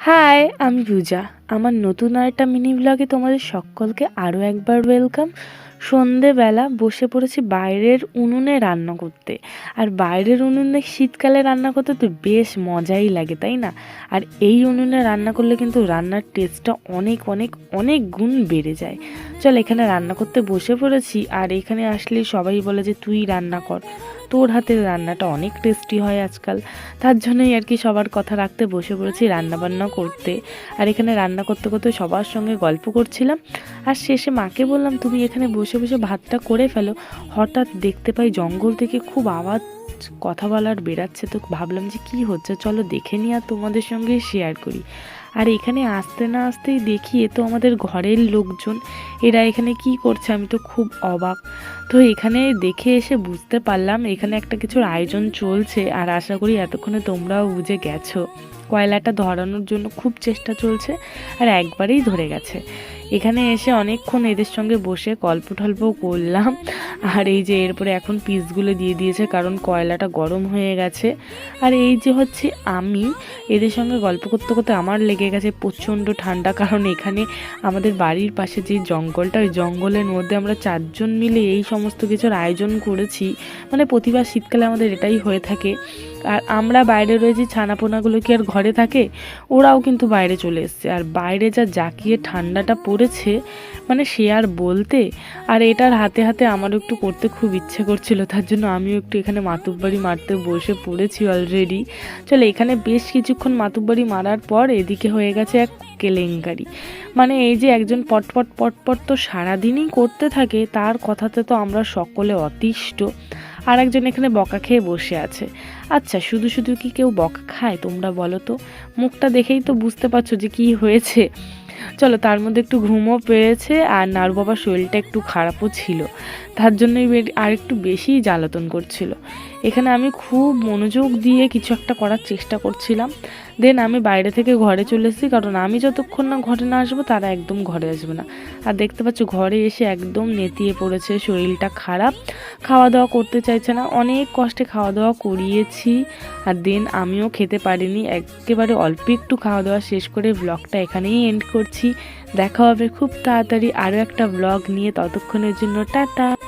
High আমি পূজা আমার নতুন আরেকটা মিনি ব্লগে তোমাদের সকলকে আরও একবার ওয়েলকাম সন্ধেবেলা বসে পড়েছি বাইরের উনুনে রান্না করতে। আর বাইরের উনুনে শীতকালে রান্না করতে তো বেশ মজাই লাগে, তাই না? আর এই উনুনে রান্না করলে কিন্তু রান্নার টেস্টটা অনেক অনেক অনেক গুণ বেড়ে যায়। চল এখানে রান্না করতে বসে পড়েছি আর এখানে আসলে সবাই বলে যে, তুই রান্না কর। তোর হাতের রান্নাটা অনেক টেস্টি হয় আজকাল। তার জন্যই আর কি সবার কথা রাখতে বসে পড়েছি রান্না বান্না করতে। আর এখানে রান্না করতে করতে সবার সঙ্গে গল্প করছিলাম। আর শেষে মাকে বললাম, তুমি এখানে বসে বসে বসে ভাতটা করে ফেলো। হঠাৎ দেখতে পাই জঙ্গল থেকে খুব আওয়াজ কথা বলার বেরাচ্ছে তো ভাবলাম যে কি হচ্ছে? চলো দেখে নিই আর তোমাদের সঙ্গে শেয়ার করি। আর এখানে আসতে না আসতেই দেখি এ তো আমাদের ঘরের লোকজন। এরা এখানে কি করছে আমি তো খুব অবাক। তো এখানে দেখে এসে বুঝতে পারলাম এখানে একটা কিছুর আয়োজন চলছে আর আশা করি এতক্ষণে তোমরাও বুঝে গেছো। কয়লাটা ধরানোর জন্য খুব চেষ্টা চলছে আর একবারেই ধরে গেছে। এখানে এসে অনেকক্ষণ এদের সঙ্গে বসে গল্প টল্প করলাম। আর এই যে এরপরে এখন পিসগুলো দিয়ে দিয়েছে, কারণ কয়লাটা গরম হয়ে গেছে। আর এই যে হচ্ছে আমি, এদের সঙ্গে গল্প করতে করতে আমার লেগে গেছে প্রচণ্ড ঠান্ডা, কারণ এখানে আমাদের বাড়ির পাশে যে জঙ্গলটা, ওই জঙ্গলের মধ্যে আমরা চারজন মিলে এই সমস্ত কিছুর আয়োজন করেছি। মানে প্রতিবার শীতকালে আমাদের এটাই হয়ে থাকে। আর আমরা বাইরে রয়েছি, ছানাপোনাগুলো কি আর ঘরে থাকে? ওরাও কিন্তু বাইরে চলে এসছে। আর বাইরে যা জাকিয়ে ঠান্ডাটা পড়েছে মানে সে আর বলতে, আর এটার হাতে হাতে আমারও একটু করতে খুব ইচ্ছে করছিল, তার জন্য আমিও একটু এখানে মাতুব্বাড়ি মারতে বসে পড়েছি অলরেডি চলো, এখানে বেশ কিছুক্ষণ মাতুব্বাড়ি মারার পর এদিকে হয়ে গেছে এক কেলেঙ্কারি। মানে এই যে একজন পটপট পটপট তো সারাদিনই করতে থাকে, তার কথাতে তো আমরা সকলে অতিষ্ঠ। আর একজন এখানে বকা খেয়ে বসে আছে। আচ্ছা শুধু শুধু কি কেউ বকা খায় তোমরা বলো তো? মুখটা দেখেই তো বুঝতে পারছ যে কি হয়েছে। চলো, তার মধ্যে একটু ঘুমও পেয়েছে আর নাড়ু বাবার শরীরটা একটু খারাপও ছিল। তার জন্যই আর একটু বেশি জ্বালাতন করছিল। এখানে আমি খুব মনোযোগ দিয়ে কিছু একটা করার চেষ্টা করছিলাম। দেন আমি বাইরে থেকে ঘরে চলে এসেছি, কারণ আমি যতক্ষণ না ঘরে না আসব, তারা একদম ঘরে আসবে না। আর দেখতে পাচ্ছ, ঘরে এসে একদম নেতিয়ে পড়েছে, শরীরটা খারাপ। খাওয়া দাওয়া করতে চাইছে না, অনেক কষ্টে খাওয়া দাওয়া করিয়েছি। আর দেন আমিও খেতে পারিনি, একেবারে অল্প একটু খাওয়া দাওয়া শেষ করে ব্লগটা এখানেই এন্ড করছি। দেখা হবে খুব তাড়াতাড়ি আরও একটা ব্লগ নিয়ে। ততক্ষণের জন্য টাটা।